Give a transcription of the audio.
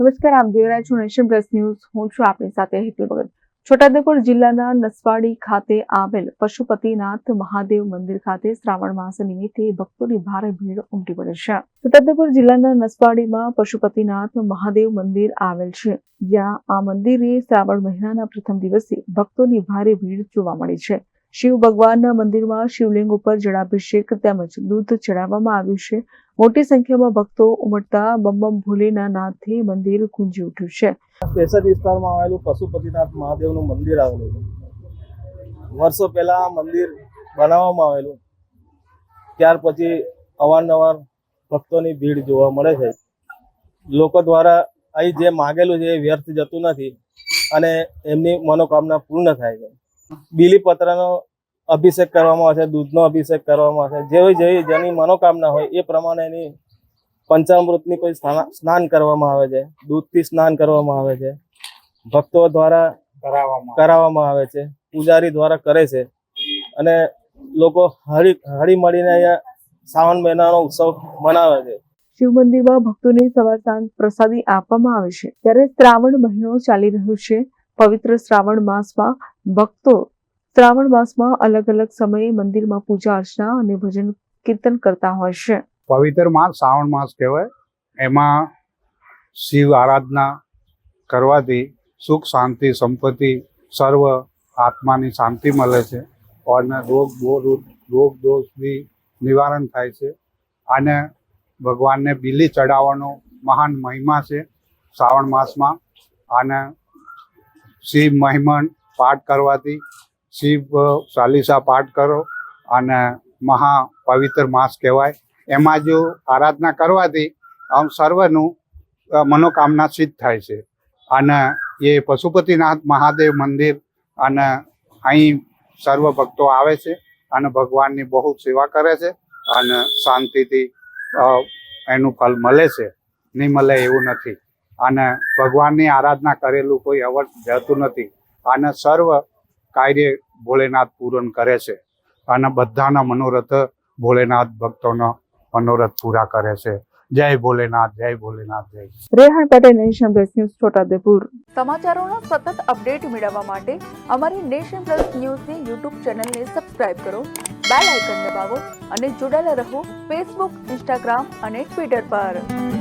નમસ્કાર, આપ જોઈ રહ્યા છો નેશન પ્લસ ન્યૂઝ. હું છું આપની સાથે હેતુ ભગત. છોટાઉદેપુર જિલ્લાના નસવાડી ખાતે આવેલ પશુપતિનાથ મહાદેવ મંદિર ખાતે શ્રાવણ માસ નિમિત્તે ભક્તોની ભારે ભીડ ઉમટી પડે છે. છોટાઉદેપુર જિલ્લાના નસવાડીમાં પશુપતિનાથ મહાદેવ મંદિર આવેલ છે. જ્યાં આ મંદિરે શ્રાવણ મહિનાના પ્રથમ દિવસે ભક્તોની ભારે ભીડ જોવા મળી છે. શિવ ભગવાનના મંદિરમાં શિવલિંગ ઉપર જળાભિષેક તેમજ દૂધ ચડાવવામાં આવ્યું છે. મોટી સંખ્યામાં ભક્તો ઉમટતા બમ બમ ભોલેના નાથથી મંદિર ગુંજી ઉઠ્યું છે. કેસર વિસ્તારમાં આવેલું પશુપતિનાથ મહાદેવનું મંદિર આવેલું છે. વર્ષો પહેલા મંદિર બનાવવામાં આવેલું. ત્યાર પછી અવારનવાર ભક્તોની ભીડ જોવા મળે છે. લોકો દ્વારા અહીં જે માગેલું છે એ વ્યર્થ જતું નથી અને એમની મનોકામના પૂર્ણ થાય છે. બીલીપત્રનો અભિષેક કરવામાં આવે છે દૂધનો અભિષેક કરવામાં આવે છે જેવી જેવી જેની મનોકામના હોય એ પ્રમાણે એની પંચામૃતની કોઈ સ્ના- સ્નાન કરવામાં આવે છે દૂધથી સ્નાન કરવામાં આવે છે ભક્તો દ્વારા કરાવવામાં આવે છે પૂજારી દ્વારા કરે છે અને લોકો હળી હળી મળીને અહીંયા શ્રાવણ મહિનાનો ઉત્સવ મનાવે છે. શિવ મંદિરમાં ભક્તોને સવાર સાંજ પ્રસાદી આપવામાં આવે છે. ત્યારે શ્રાવણ મહિનો ચાલી રહ્યો છે. પવિત્ર શ્રાવણ માસમાં ભક્તો શ્રાવણ માસમાં અલગ અલગ સમયે મંદિરમાં પૂજા અર્ચના અને ભજન કીર્તન કરતા હોય છે. પવિત્ર માસ શ્રાવણ માસ કહેવાય. એમાં શિવ આરાધના કરવાથી સુખ, શાંતિ, સંપત્તિ સર્વ આત્માની શાંતિ મળે છે અને રોગ રોગ દોષ બી નિવારણ થાય છે. અને ભગવાનને બીલી ચડાવવાનો મહાન મહિમા છે શ્રાવણ માસમાં. અને શિવ મહિમન પાઠ કરવાથી શિવ ચાલીસા પાઠ કરો અને મહા પવિત્ર માસ કહેવાય. એમાં જો આરાધના કરવાથી આમ સર્વનું મનોકામના સિદ્ધ થાય છે. અને એ પશુપતિનાથ મહાદેવ મંદિર અને અહીં સર્વ ભક્તો આવે છે અને ભગવાનની બહુ સેવા કરે છે અને શાંતિથી એનું ફળ મળે છે. નહીં મળે એવું નથી. અને ભગવાનની આરાધના કરેલું કોઈ અવર જતું નથી. અને સર્વ કાર્ય ભોલેનાથ પૂરણ કરે છે. અને બધાના મનોરથ ભોલેનાથ ભક્તોનો મનોરથ પૂરા કરે છે. જય ભોલેનાથ જય ભોલેનાથ જય Rehan Patel Nation Plus News Chhotaudepur સમાચારોના સતત અપડેટ મેળવવા માટે અમારી નેશન પ્લસ ન્યૂઝની યુટ્યુબ ચેનલને સબસ્ક્રાઇબ કરો બેલ આઇકન દબાવો અને જોડાયેલા રહો ફેસબુક ઇન્સ્ટાગ્રામ અને ટ્વિટર પર.